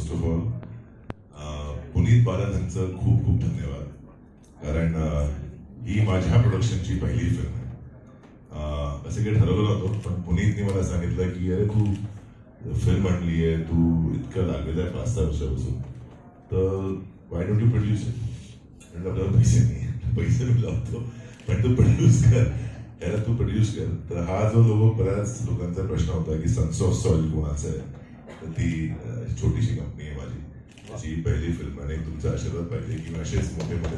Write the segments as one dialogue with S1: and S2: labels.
S1: First of all Puneet Balan यांचं खूप खूप धन्यवाद. कारण uh, ही माझ्या प्रोडक्शनची पहिली फिल्म आहे. Uh, असं काही ठरवलं नव्हतं पण पुनीतने मला सांगितलं की अरे तू फिल्म आणली आहे तू इतकं लागलेलं आहे पाच सहा वर्षापासून. तर वाय डोंट यू प्रोड्यूस म्हणलं आपल्याला पैसे नाही पैसे मी लावतो पण तू प्रोड्यूस कर. याला तू प्रोड्यूस कर. तर हा जो लोक बऱ्याच लोकांचा प्रश्न होता की सन्स ऑफ सॉइल कोणाचा आहे? ती छोटीशी कंपनी आहे माझी. अशी पहिली फिल्म आणि तुमचा आशीर्वाद पाहिजे. की असेच मोठे मोठे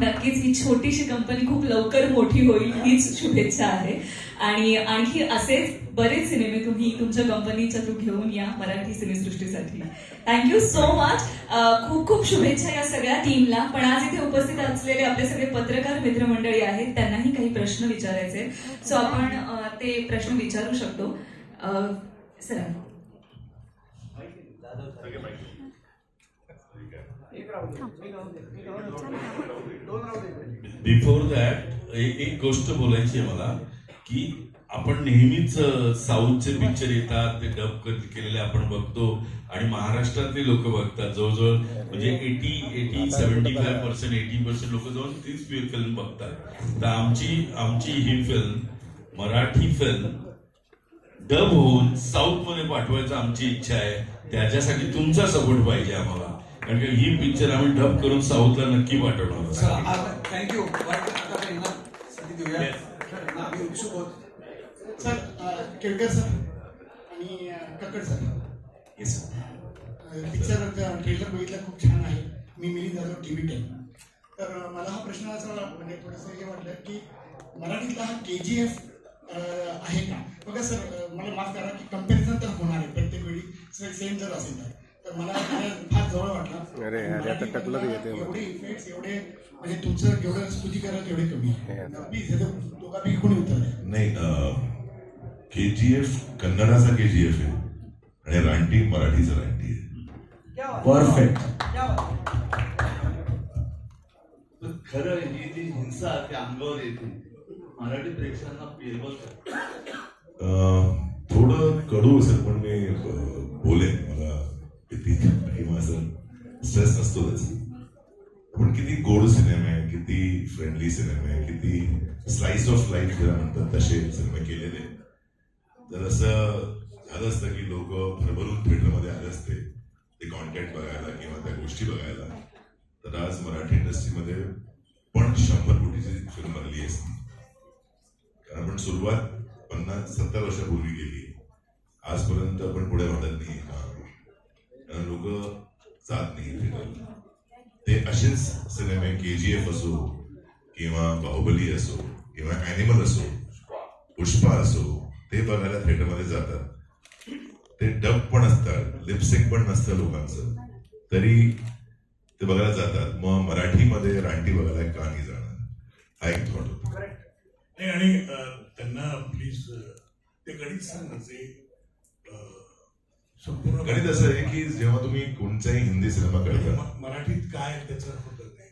S2: नक्कीच ही छोटीशी कंपनी खूप लवकर मोठी होईल हीच शुभेच्छा आहे. आणि आणखी असेच बरेच सिनेमे तुम्ही तुमच्या कंपनीच्या थ्रू घेऊन या मराठी सिनेसृष्टीसाठी. थँक्यू सो मच खूप खूप शुभेच्छा या सगळ्या टीमला पण आज इथे उपस्थित असलेले आपले सगळे पत्रकार मित्रमंडळी आहेत त्यांनाही काही प्रश्न विचारायचे सो आपण ते प्रश्न विचारू शकतो. सर
S3: बिफोर दॅट एक गोष्ट बोलायची आहे मला की आपण नेहमीच साऊथचे पिक्चर येतात ते डब केलेले आपण बघतो आणि महाराष्ट्रातले लोक बघतात. जवळजवळ म्हणजे eighty eighty seventy five percent eighty percent लोक जवळ तीच फिल्म बघतात. तर आमची आमची ही फिल्म मराठी फिल्म डब होऊन साऊथमध्ये पाठवायचं आमची इच्छा आहे. त्याच्यासाठी तुमचा सपोर्ट पाहिजे आम्हाला. कारण की ही पिक्चर आम्ही डब करून साऊथला नक्की पाठवणार
S4: sir.
S5: Thank you sir Kelkar sir आणि Kakkar sir.
S3: Yes.
S5: Picture trailer बघितला खूप छान आहे. मी Mili Jadhav T V ten तर मला हा प्रश्न असा म्हणजे थोडंसं हे वाटलं की मराठीतला हा के जी एफ आहे का? बघा सर मला माफ करा की कंपॅरिझन तर होणार आहे प्रत्येक वेळी. सेम जर असेल तर. तर मला मला फार जवळ वाटला.
S6: अरे, अरे, आता टकलं तर येते
S5: एवढे इफेक्ट्स एवढे म्हणजे तुमचं जेवढं स्तुती करा तेवढे कमी आहे. प्लीज हे दोघांपैकी कोणी
S1: नाही के जी एफ कन्नडाचा के जी एफ आहे. आणि रानटी मराठीचा रानटी आहे.
S4: परफेक्ट
S7: खरं ही जी हिंसा ती अंगावर येते. मराठी प्रेक्षकांना पेलवल
S1: अं, थोडं कडू असेल पण मी किती किंवा स्ट्रेस असतोच पण किती गोड सिनेमे आहे किती फ्रेंडली सिनेमे आहे किती स्लाइस ऑफ लाईफ ज्याला म्हणतात तसे सिनेमे केलेले. तर असं झालं असतं की लोक भरभरून थिएटरमध्ये आले असते. ते कॉन्टेंट बघायला किंवा त्या गोष्टी बघायला. तर आज मराठी इंडस्ट्रीमध्ये पण शंभर कोटीची फिल्म बनली असती कारण आपण सुरुवात पन्नास सत्तर वर्षापूर्वी केली. आजपर्यंत आपण पुढे वाढत नाही. लोक जात नाही ते असेच सिनेमे के जी एफ असो किंवा बाहुबली असो किंवा अॅनिमल असो पुष्पा असो ते बघायला थिएटरमध्ये जातात. ते डब पण असतात लिपसिंग पण नसतं लोकांचं. तरी ते बघायला जातात. मग मराठीमध्ये रानटी बघायला का नाही जाणार. हा एक थॉट होता.
S8: नाही आणि त्यांना प्लीज ते गणित सांग संपूर्ण
S1: गणित असं आहे की जेव्हा तुम्ही कोणताही हिंदी सिनेमा करता
S8: मराठीत काय त्याचं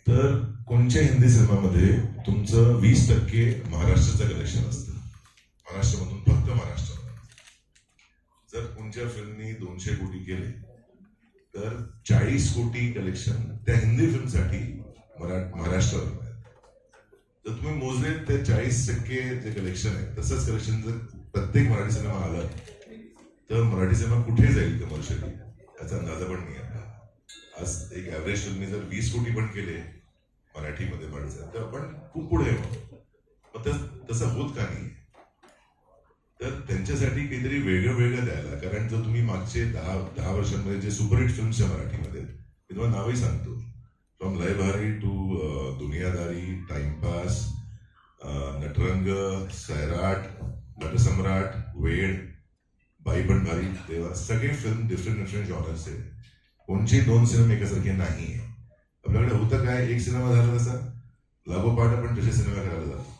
S1: तर कोणत्या हिंदी सिनेमामध्ये तुमचं वीस टक्के महाराष्ट्राचं कलेक्शन असतं? महाराष्ट्रामधून फक्त महाराष्ट्रामध्ये. जर कोणत्या फिल्मनी दोनशे कोटी केले तर चाळीस कोटी कलेक्शन त्या हिंदी फिल्मसाठी मरा महाराष्ट्रावर. जर तुम्ही मोजले ते चाळीस टक्के जे कलेक्शन आहे तसंच कलेक्शन जर प्रत्येक मराठी सिनेमा आला तर मराठी सिनेमा कुठे जाईल कमर्शियली याचा अंदाजा पण नाही आपल्याला आज एक ऍव्हरेज फिल्मी जर वीस कोटी पण केले मराठीमध्ये माणसं तर आपण खूप पुढे मग तसं होत का नाही? तर त्यांच्यासाठी काहीतरी वेगळं वेगळं द्यायला कारण जर तुम्ही मागचे दहा दहा वर्षांमध्ये जे सुपरहिट फिल्म्स आहे मराठीमध्ये मी तुम्हाला नावही सांगतो. फ्रॉम लयभारी टू सगळे फिल्म डिफरंट डिफरंट जॉनर्स आहेत. कोणचे दोन सिनेमे एकासारखे नाही आहे आपल्याकडे होतं काय? एक सिनेमा झाला तसा. लागोपाठ आपण तसे सिनेमा करायला जातो.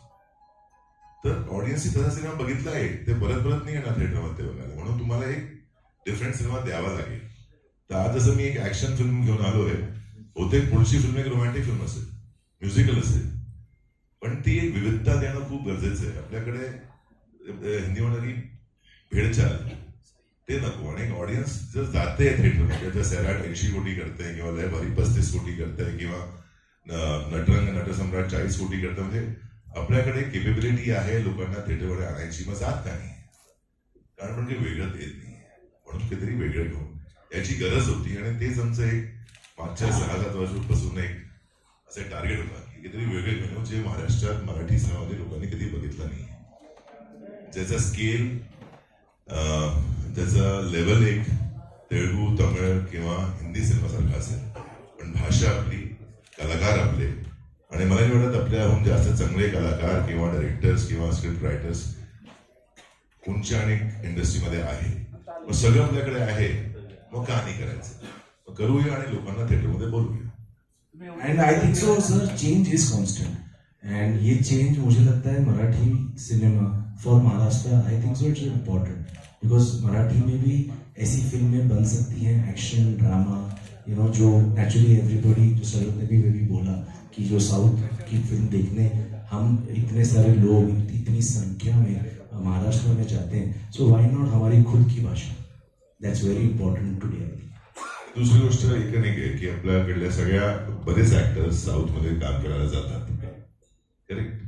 S1: तर ऑडियन्सने तसा सिनेमा बघितला आहे. ते परत परत नाही येणार थिएटरमध्ये बघायला. म्हणून तुम्हाला एक डिफरंट सिनेमा द्यावा लागेल. तर आज जसं मी एक ऍक्शन फिल्म घेऊन आलो आहे. बहुतेक पुढची फिल्म एक रोमॅन्टिक फिल्म असेल. म्युझिकल असेल. पण ती एक विविधता देणं खूप गरजेचं आहे. आपल्याकडे हिंदी म्हणणारी भेडचाल. ते नको. आणि ऑडियन्स जर जाते थिएटरमध्ये जर सैराट ऐंशी कोटी करते किंवा लय भारी पस्तीस कोटी करते किंवा नटरंग नटसम्राट चाळीस कोटी करते म्हणजे आपल्याकडे केपेबिलिटी आहे लोकांना थिएटरमध्ये आणायची. मग जात का नाही? कारण म्हणजे वेगळं येत नाही म्हणून काहीतरी वेगळं घेऊन याची गरज होती. आणि तेच आमचं एक मागच्या सहा सात वर्षापासून एक असं टार्गेट होता की काहीतरी वेगळं घेऊन जे महाराष्ट्रात मराठी सिनेमामध्ये लोकांनी कधी बघितलं नाही ज्याचा स्केल त्याचा लेवल एक तेलगू तमिळ किंवा हिंदी सिनेमासारखा असेल. पण भाषा आपली कलाकार आपले. आणि मला वाटत आपल्याहून जास्त चांगले कलाकार किंवा डायरेक्टर्स किंवा स्क्रिप्ट रायटर्स कोणच्या आणि इंडस्ट्रीमध्ये आहे. मग सगळं आपल्याकडे आहे. मग का नाही करायचं? मग करूया आणि लोकांना थिएटरमध्ये बोलूया.
S6: And I think so sir change is constant and ये चेंज मुझे लगता है Marathi cinema for Maharashtra I think so it's important because Marathi में भी ऐसी फ़िल्में बन सकती हैं एक्शन ड्रामा यू नो जो एक्चुअली एवरीबॉडी जो सर ने भी भी बोला कि जो साउथ की फ़िल्म देखने, हम इतने सारे लोग, इतनी संख्या में महाराष्ट्र में जाते हैं। सो वाई नॉट हमारी खुद की भाषा? दैट्स वेरी इंपॉर्टेंट टुडे
S1: दुसरी गोष्ट एक नाही आहे की आपल्याकडल्या सगळ्या बरेच ऍक्टर्स साऊथ मध्ये काम करायला जातात करेक्ट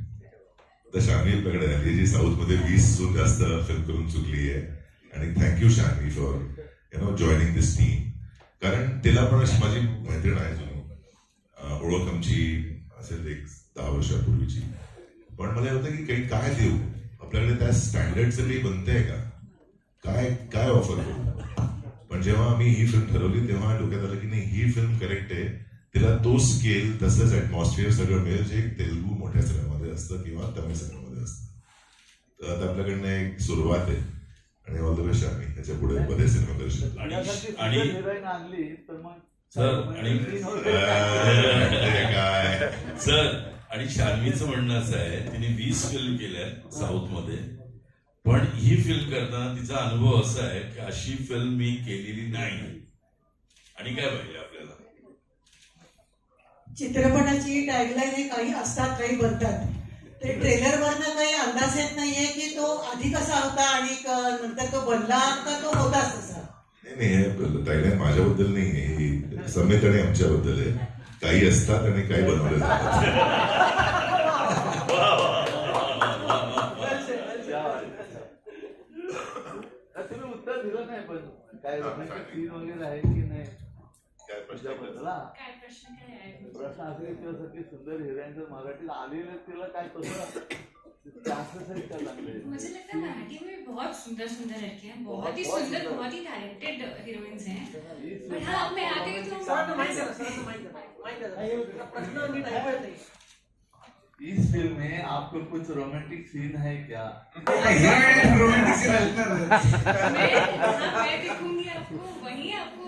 S1: आता शान्वी आपल्याकडे आली जी साऊथ मध्ये वीस जास्त फ़िल्म करून चुकली आहे आणि thank you Shanvi for you know joining this team कारण तिला पण अशी माझी मैत्रीण आहे जुनी ओळख आमची असेल एक दहा वर्षापूर्वीची. पण मला होतं की काही काय देऊ? आपल्याकडे त्या स्टँडर्डचं काही बनते का? काय काय ऑफर करू? पण जेव्हा आम्ही ही फिल्म ठरवली तेव्हा डोक्यात आलं की नाही ही फिल्म करेक्ट आहे. तिला तो स्केल तसंच ऍटमॉस्फिअर सगळं मिळेल जे तेलगू तेलुगू मोठ्या सिनेमामध्ये असतं किंवा तमिळ सिनेमामध्ये असतं. तर आता आपल्याकडनं एक सुरुवात आहे. आणि ऑल द बेस्ट आम्ही. ह्याच्या पुढे बरेच सिनेमा करू शकतो
S3: आणि
S7: आणली तर मग
S3: सर, आणि-
S1: काय?
S3: सर आणि शान्वीचं म्हणणं असं आहे तिने वीस फिल्म केल्या साऊथमध्ये पण ही फिल्म करताना तिचा अनुभव असा आहे की अशी फिल्म मी केलेली नाही. आणि काय पाहिजे आपल्याला?
S9: चित्रपटाची टॅगलाईन हे काही असतात काही बनतात. ते ट्रेलर वरनं काही अंदाज येत नाहीये की तो आधी कसा होता आणि क- नंतर तो बनला का तो होताच तसा?
S1: नाही हे माझ्याबद्दल नाही ही समेत आणि आमच्याबद्दल आहे. काही असतात आणि काही बनवले जातात.
S7: तुम्ही उत्तर दिलं नाही पण. काय सीन वगैरे आहे की नाही?
S1: काय प्रश्न आहे?
S7: त्याच्याबद्दल हा.
S2: काय प्रश्न काय आहे?
S7: प्रश्न असा आहे की असं की सुंदर जर मराठीत आलेलं तिला काय तसं त्यासाठी काय लागले.
S10: मुझे लगता है मराठी में भी बहुत सुंदर सुंदर लड़कियां हैं
S7: बहुत-
S10: बहुत ही
S7: बहुत
S10: सुंदर
S7: सुंदर।
S10: बहुत ही टैलेंटेड हीरोइंस हैं.
S7: इस
S10: बट हाँ मैं आ गई तो
S4: सरांना माहिती आहे, सरांना माहिती आहे, माहिती आहे. प्रश्न नीट ऐकत नाही.
S7: इस फिल्म में आपको कुछ रोमांटिक सीन है क्या?
S10: मैं हाँ, मैं दिखूंगी आपको वहीं आपको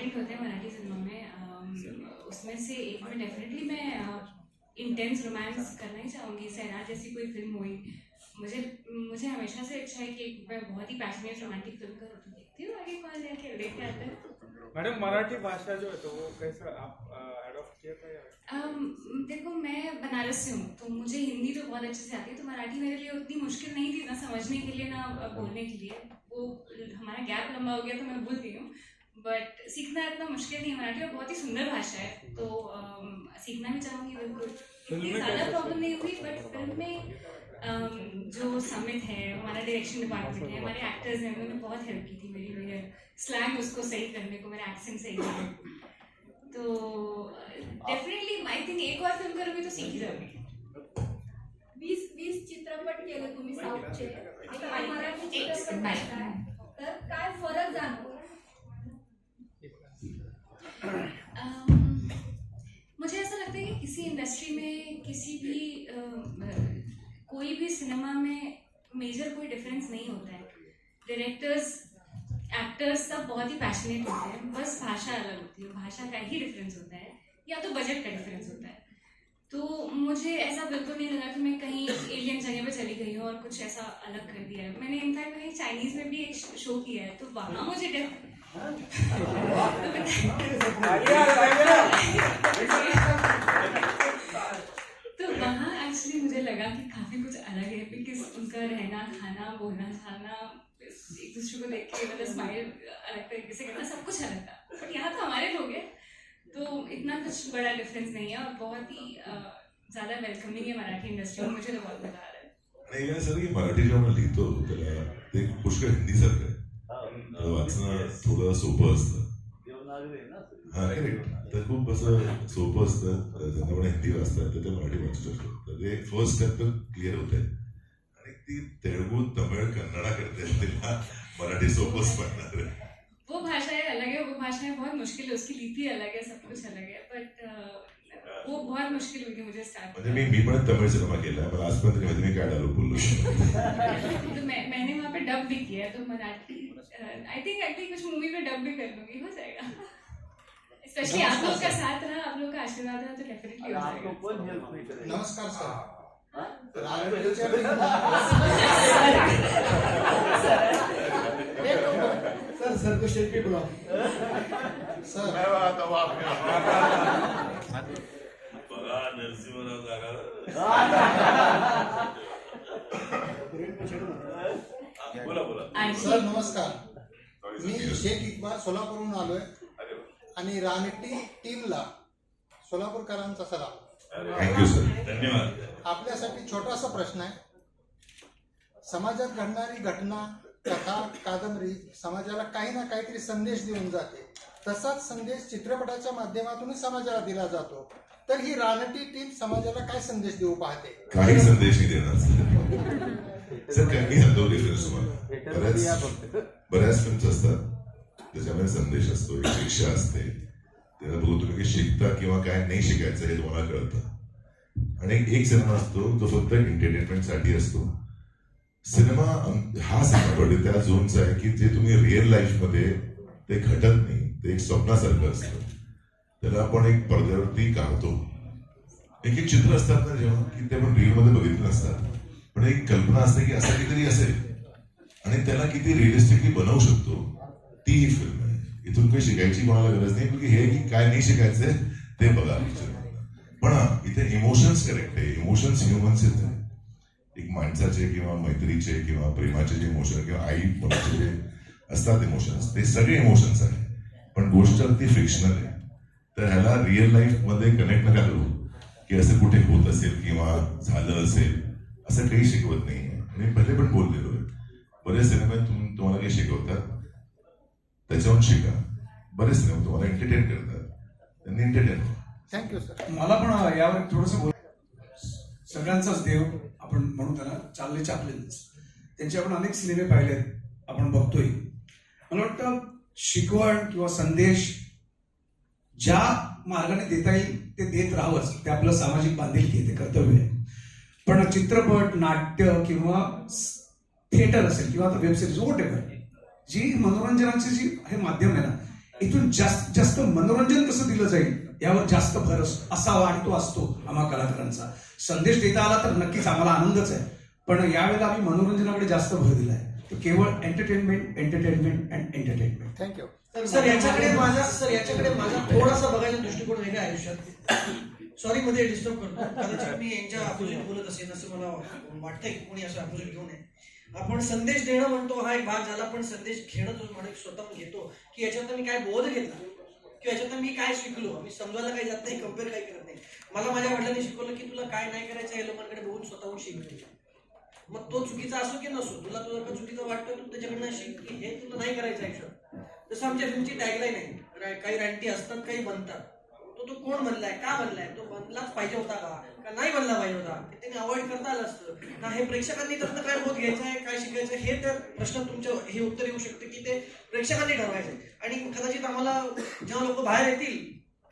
S10: कंटेंट होते हैं मराठी फ़िल्मों में। उसमें से एक में डेफिनेटली मैं इंटेंस रोमांस करना ही चाहूँगी। सैनाथ जैसी कोई फ़िल्म हुई मुझे मुझे हमेशा से इच्छा है कि मैं बहुत ही पैशनेट रोमांटिक फ़िल्म करूँ तो देखती हूँ। आगे कौन है क्या लेके आता है?
S11: मैडम मराठी भाषा जो है तो वो कैसे आप एडॉप्ट किया था या?
S10: अम, देखो मैं बनारस से हूँ तो मुझे हिंदी तो बहुत अच्छे से आती है। तो मराठी मेरे लिए उतनी मुश्किल नहीं थी ना समझने के लिए ना बोलने के लिए। वो हमारा गैप लंबा हो गया तो मैं भूल गई हूँ। बट सीखना इतना मुश्किल नहीं है मराठी और बहुत ही सुंदर भाषा है। तो सीखना भी चाहूँगी बिल्कुल।
S11: फिल्म
S10: इतनी
S11: में
S10: ज़्यादा प्रॉब्लम नहीं हुई बट फिल्म में जो समित है हमारा डायरेक्शन डिपार्टमेंट है हमारे एक्टर्स हैं उन्होंने बहुत हेल्प की थी मेरी मेरे स्लैंग उसको सही करने को मेरा एक्सेंट सही करने को। तो डेफिनेटली आई थिंक एक और फिल्म करूंगी तो सीख ही जाऊंगी
S12: वीस वीस चित्रपट केले तुम्ही साऊथचे. आता मराठी चित्रपट तर काय फरक जाणवतो?
S10: अम, मुझे ऐसा लगता है कि किसी इंडस्ट्री में किसी भी अम, कोई भी सिनेमा में मेजर कोई डिफरेंस नहीं होता है। डायरेक्टर्स एक्टर्स सब बहुत ही पैशनेट होते हैं बस भाषा अलग होती है भाषा का ही डिफरेंस होता है या तो बजट का डिफरेंस होता है। तो मुझे ऐसा बिल्कुल नहीं लगा कि मैं कहीं एलियन जगह पे चली गई हूँ और कुछ ऐसा अलग कर दिया है। मैंने इनफैक्ट मैंने चाइनीज़ में भी एक शो किया है तो वहाँ मुझे डिफ- तो वहाँ एक्चुअली मुझे लगा कि काफ़ी कुछ अलग है बिकॉज़ उनका रहना, खाना, बोलना, चालना, एक दूसरे को देख के मतलब स्माइल अलग तरीके से करना, सब कुछ अलग था। बट यहाँ तो हमारे लोग हैं तो इतना कुछ बड़ा डिफरेंस नहीं है और बहुत ही ज़्यादा वेलकमिंग है मराठी इंडस्ट्री में, मुझे तो बहुत मज़ा आ रहा है।
S1: काय सर की मराठी जेव्हा लिहितो त्याला ते पुष्कळ हिंदीसारखं आहे त्याला वाचणं थोडं सोपं असतं तर खूप असं सोपं असतं ज्यांना पण हिंदी वाचतात तर ते मराठी वाचू शकतो तर ते एक फर्स्ट स्टेप तर क्लिअर होत आहे आणि ती तेलगू तमिळ कन्नडा करते तिला मराठी सोपंच पडणार आहे
S10: वो भाषाएं अलग है वो भाषाएं बहुत मुश्किल है उसकी लिपि अलग है सब कुछ अलग है बट वो बहुत मुश्किल हुई थी मुझे स्टार्ट
S1: म्हणजे मी मी पण तमिळ सिनेमा केलाय मला आजपर्यंत मी काय डायलॉग बोललो
S10: तो मैं मैंने वहाँ पे डब भी किया है तो Marathi I think I think कुछ मूवी में डब भी कर लूँगी हो जाएगा। स्पेशली आप लोग का साथ रहा आप लोग का आशीर्वाद रहा तो डेफिनेटली हो
S7: आपको
S10: जाएगा।
S7: कोण हेल्प नाही करेल
S5: नमस्कार सर
S7: हा?
S5: सर सर को शिल्पी बुलाओ। सर।
S3: बघा नरसिंहराव जागा बोला बोला
S5: सर नमस्कार. मी शेख इक्बाल सोलापूरहून आलोय. आणि रानटी टीमला सोलापूरकरांचा सलाम.
S1: Thank you sir.
S3: धन्यवाद.
S5: आपल्यासाठी छोटासा प्रश्न आहे. समाजात घडणारी घटना कथा कादंबरी समाजाला काही ना काहीतरी संदेश देऊन जाते. तसाच संदेश चित्रपटाच्या माध्यमातून समाजाला दिला जातो. तर ही रानटी टीम समाजाला काय संदेश देऊ पाहते?
S1: काही संदेश नाही देणार सर मी सांगतो डिफरन्स तुम्हाला. बऱ्याच बऱ्याच फिल्म्स असतात त्याच्यामध्ये संदेश असतो एक शिक्षा असते. त्याला बघू तुम्ही शिकता किंवा काय नाही शिकायचं हे तुम्हाला कळतं. आणि एक सिनेमा असतो जो फक्त एंटरटेनमेंटसाठी असतो. सिनेमा हा सिनेमा पडले त्या झोनचा आहे की जे तुम्ही रिअल लाईफमध्ये ते घटत नाही. ते एक स्वप्नासारखं असतं. त्याला आपण एक पडद्यावरती काढतो. एक एक चित्र असतात ना जेव्हा की ते आपण रील मध्ये बघितले नसतात. पण एक कल्पना असते की असं काहीतरी असेल. आणि त्याला किती रिअलिस्टिकली बनवू शकतो ती ही फिल्म आहे. इथून काही शिकायची कोणाला गरज नाही की हे की काय नाही शिकायचंय ते बघा. पण हा, इथे इमोशन्स करेक्ट आहे. इमोशन्स ह्युमन्स येत एक माणसाचे किंवा मैत्रीचे किंवा प्रेमाचे जे इमोशन किंवा आई मुलाचे जे असतात इमोशन्स ते सगळे इमोशन्स आहेत. पण गोष्ट अगदी फिक्शनल आहे. तर ह्याला रिअल लाईफमध्ये कनेक्ट नका करू. की असं कुठे होत असेल किंवा झालं असेल असं काही शिकवत नाही आणि पहिले पण बोललेलो आहे. बरेच सिनेमे तुम तुम्हाला काही शिकवतात. त्याच्याहून शिका. बरेच सिनेमे तुम्हाला एंटरटेन करतात. त्यांनी एंटरटेन
S5: थँक्यू सर
S4: मला पण यावर थोडस बोल सगळ्यांचाच देव आपण म्हणू त्याला चालले चापलेच त्यांचे आपण अनेक सिनेमे पाहिलेत आपण बघतोय. मला वाटतं शिकवण किंवा संदेश ज्या मार्गाने देता येईल ते देत राहावंच. ते आपलं सामाजिक बांधिलकी ते कर्तव्य आहे. पण चित्रपट नाट्य किंवा थिएटर असेल किंवा वेब सिरीज वॉट जी मनोरंजनाची जी हे माध्यम आहे ना इथून जास्त जास्त मनोरंजन कसं दिलं जाईल यावर जास्त भर असतो असा आणि असतो आम्हा कलाकारांचा. संदेश देता आला तर नक्कीच आम्हाला आनंदच आहे. पण यावेळेला आम्ही मनोरंजनाकडे जास्त भर दिलाय. आहे केवळ entertainment entertainment and entertainment
S9: thank you sir याच्याकडे माझा सर याच्याकडे माझा थोडासा बघायचा दृष्टिकोन वेगळा आहे आयुष्यात. सॉरी मध्ये डिस्टर्ब करतो. कदाचित मी यांच्या अपोजिट बोलत असेल असं मला वाटतंय. की कोणी असं अपोजिट घेऊन आहे आपण संदेश देणं म्हणतो हा एक भाग झाला पण संदेश घेणं तो म्हणून स्वतः घेतो. की याच्यात मी काय बोध घेतला? किंवा याच्यात मी काय शिकलो? मी समजायला काही जात नाही कंपेअर काही करत नाही. मला माझ्या वडिलांनी शिकवलं की तुला काय नाही करायचं हे लोकांकडे बघून स्वतःहून शिकतो मग तो चुकीचा असो की नसो तुला तुला का चुकीचं वाटतं तू त्याच्याकडनं शिक की हे तुला नाही करायचं आयुष्यात जसं आमच्या फिल्मची टॅगलाईन आहे काही रँटी असतात काही बनतात. तो तो कोण बनलाय का बनलाय? तो बनलाच पाहिजे होता का? का नाही बनला पाहिजे होता? त्याने त्यांनी अवॉइड करता आलं असतं? ना हे प्रेक्षकांनी त्यातनं काय बोध घ्यायचं आहे काय शिकायचं हे तर प्रश्न तुमच्या हे उत्तर येऊ शकते की ते प्रेक्षकांनी ठरवायचं आणि कदाचित आम्हाला जेव्हा लोक बाहेर येतील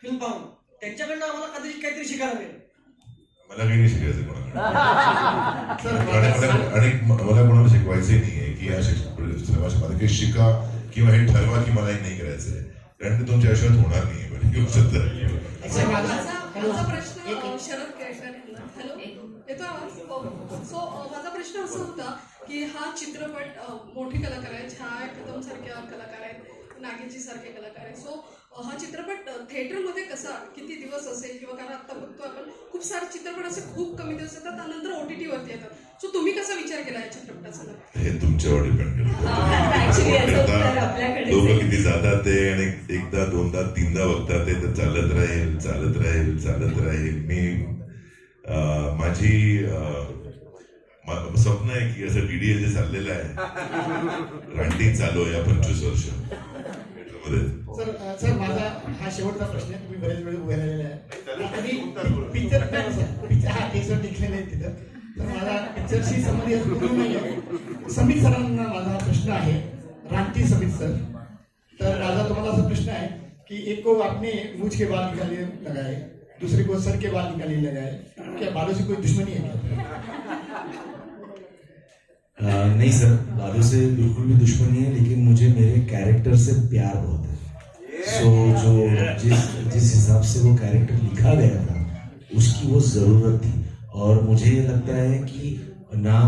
S9: फिल्म पाहून त्यांच्याकडनं आम्हाला कदाचित काहीतरी शिकायला मिळेल.
S1: मला काही नाही शिकायचं आणि- मला कोणाला शिकवायचे नाहीये की या शिक्षण सिनेमाच्या मध्ये काही शिका किंवा हे ठरवा की मला हे नाही करायचंय. कारण ते तुमच्या आयुष्यात होणार नाही
S12: शरद हॅलो? येतो सो हो. माझा प्रश्न असा होता की हा चित्रपट मोठी मोठे कलाकार आहेत. छाया कदम सारख्या कलाकार आहेत. नागेजी सारखे कलाकार आहेत. सो हा चित्रपट थिएटरमध्ये कसा? किती दिवस असेल किंवा कारण आता बघतो आपण खूप सारे चित्रपट असे खूप कमी दिवस येतात त्यानंतर ओ टी टीवरती येतात. सो तुम्ही कसा विचार केला या चित्रपटाचा?
S1: हे तुमच्यावर डिपेंड करतं. लोक. किती जातात ते आणि एकदा दोनदा तीनदा बघतात ते तर चालत राहील चालत राहील चालत राहील. मी माझी स्वप्न आहे की असं डीडीए जे चाललेलं आहे. रांटी चालू आहे या पंचवीस वर्ष.
S5: सर सर माझा हा शेवटचा प्रश्न आहे. तुम्ही बरेच वेळ उभे राहिलेले आहे. पिक्चर पिक्चर हा टिकलेले आहेत तिथं. तर माझा पिक्चरशी संबंधित आहे. समीत सरांना माझा हा प्रश्न आहे. रानटी समीत सर. तर माझा तुम्हाला असा प्रश्न है कि एक को आपने मूछ के बाल निकालने लगाए. दूसरे को सर के बाल निकालने लगाए. क्या बालों से कोई दुश्मनी है?
S6: नहीं सर बालों से बिल्कुल भी दुश्मनी है, लेकिन मुझे मेरे कैरेक्टर से प्यार बहुत है। सो जो जिस जिस हिसाब से वो कैरेक्टर लिखा गया था, उसकी वो ज़रूरत थी। और मुझे ये लगता है कि ना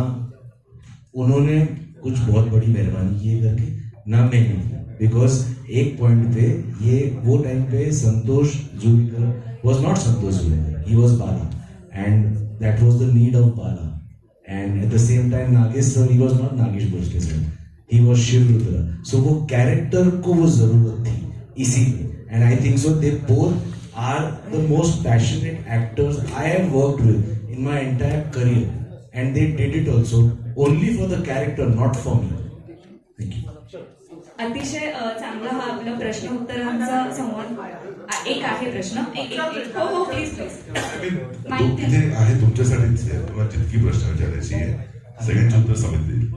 S6: उन्होंने कुछ बहुत बड़ी मेहरबानी की है करके, ना मैंने। बिकॉज़ एक पॉइंट पे, ये, वो time pay Santosh Jubikar was not Santosh Jubikar he was Bala and that was the need of Bala and at the same time Nagesh sir he was not Nagesh बोसके sir he was Shiv Rudra so वो character को वो जरूरत थी इसीलिए and I think so they both are the most passionate actors I have worked with in my entire career and they did it also only for the character not for me thank you
S2: अतिशय चांगला हा आपला प्रश्न उत्तरांचा संवाद एक आहे प्रश्न. हो हो प्लीज प्लीज
S1: तो इथे आहे तुम्हाला जितकी प्रश्न विचारायची आहे सगळ्यांची उत्तर समित देईल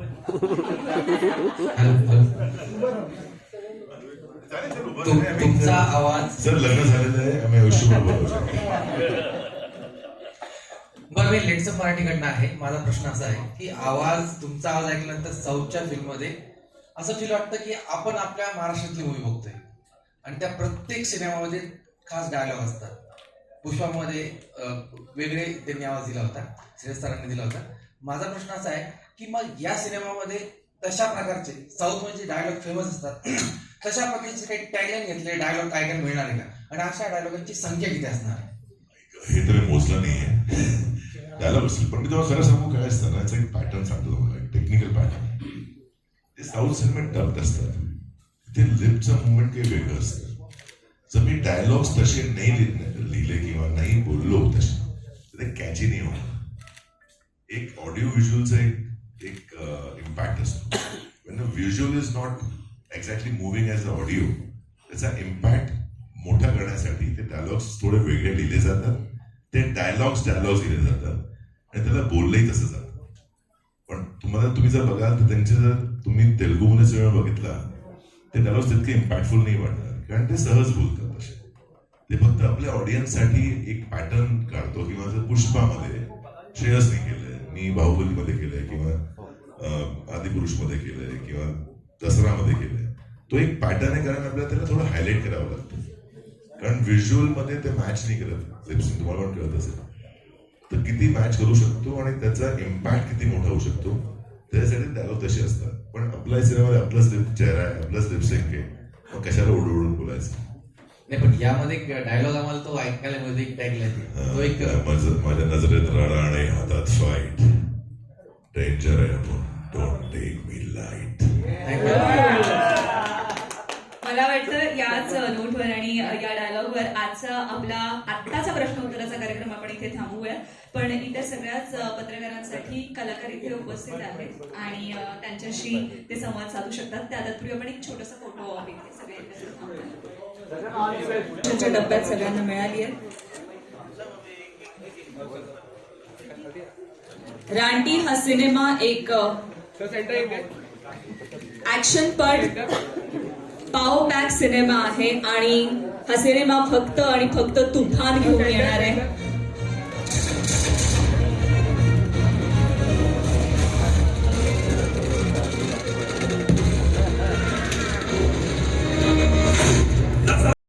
S13: तुमचा आवाज
S1: जर लग्न झालेलं आहे आम्ही आयुष्यभर
S13: बरं मी लेटचं मराठीकडनं आहे. माझा प्रश्न असा आहे की आवाज तुमचा आवाज ऐकल्यानंतर साऊथच्या फिल्ममध्ये असं फील वाटतं की आपण आपल्या महाराष्ट्रातली मूवी बघतोय. आणि त्या प्रत्येक सिनेमामध्ये खास डायलॉग असतात. पुष्पामध्ये वेगळे त्यांनी आवाज दिला होता. श्रेयस सरांनी दिला होता. माझा प्रश्न असा आहे की मग या सिनेमामध्ये तशा प्रकारचे साऊथमध्ये डायलॉग फेमस असतात. तशा प्रकारचे काही टॅगलाईन घेतले डायलॉग ऐकायला मिळणार आहे का? आणि अशा डायलॉगांची संख्या किती असणार?
S1: हे तर मोजलं नाहीये डायलॉग असेल पण मी तुम्हाला खरं सांगू काय असतं एक पॅटर्न सांगतो तुम्हाला टेक्निकल पॅटर्न साऊथ सिनेमात डब्ड असतात. ते लिपचं मुवमेंट काही वेगळं असतं. जर मी डायलॉग्स तसे नाही लिहिले किंवा नाही बोललो तसे तर ते कॅची नाही होणार. एक ऑडिओ व्हिज्युअलचा एक एक इम्पॅक्ट असतो. When visual is not exactly moving as a audio त्याचा इम्पॅक्ट मोठा करण्यासाठी ते डायलॉग्स थोडे वेगळे लिहिले जातात. ते डायलॉग्स डायलॉग्स लिहिले जातात. आणि त्याला बोललंही तसं जातं. पण तुम्हाला तुम्ही जर बघाल तर त्यांचे जर तुम्ही तेलुगूमध्ये सिनेमा बघितला ते डायलॉग्स तितके इम्पॅक्टफुल नाही वाटणार. कारण ते सहज बोलतात असे ते फक्त आपल्या ऑडियन्ससाठी एक पॅटर्न काढतो किंवा जर पुष्पामध्ये श्रेयसने केलंय मी बाहुबलीमध्ये केलंय किंवा आदिपुरुषमध्ये केलंय किंवा दसरामध्ये केलंय. तो एक पॅटर्न आहे कारण आपल्याला त्याला थोडं हायलाईट करावं लागतं. कारण व्हिज्युअलमध्ये ते मॅच नाही करत. लिप्सिंग तुम्हाला पण कळत असेल. तर किती मॅच करू शकतो आणि त्याचा इम्पॅक्ट किती मोठा होऊ शकतो? त्याच्यासाठी डायलॉग तसे असतात. पण आपल्या सिनेमामध्ये आपलाच लिप चेहरा आहे आपलाच लिपसिंग आहे. मग कशाला ओढून ओढून बोलायचं?
S13: नाही पण यामध्ये डायलॉग आम्हाला तो ऐकायला मिळतो एक तो एक
S1: माझं माझ्या नजरेत राडा आणि हातात फाईट डेंजर आहे आपण. डोंट टेक मी लाइट
S2: मला वाटतं याच नोटवर आणि या डायलॉगवर आजचा आपला आत्ताचा प्रश्न उत्तराचा कार्यक्रम आपण इथे थांबवूया. पण इतर सगळ्याच पत्रकारांसाठी कलाकार इथे उपस्थित आहेत आणि त्यांच्याशी ते संवाद साधू शकतात. त्या तत्पूर्वी आपण एक छोटासा फोटो इथे सगळे एकत्र थांबूया. त्यांच्या डब्यात सगळ्यांना मिळाली आहे. रानटी हा सिनेमा एक ऍक्शन पट पाव पॅक सिनेमा आहे आणि हा सिनेमा फक्त आणि फक्त तुफान घेऊन येणार आहे.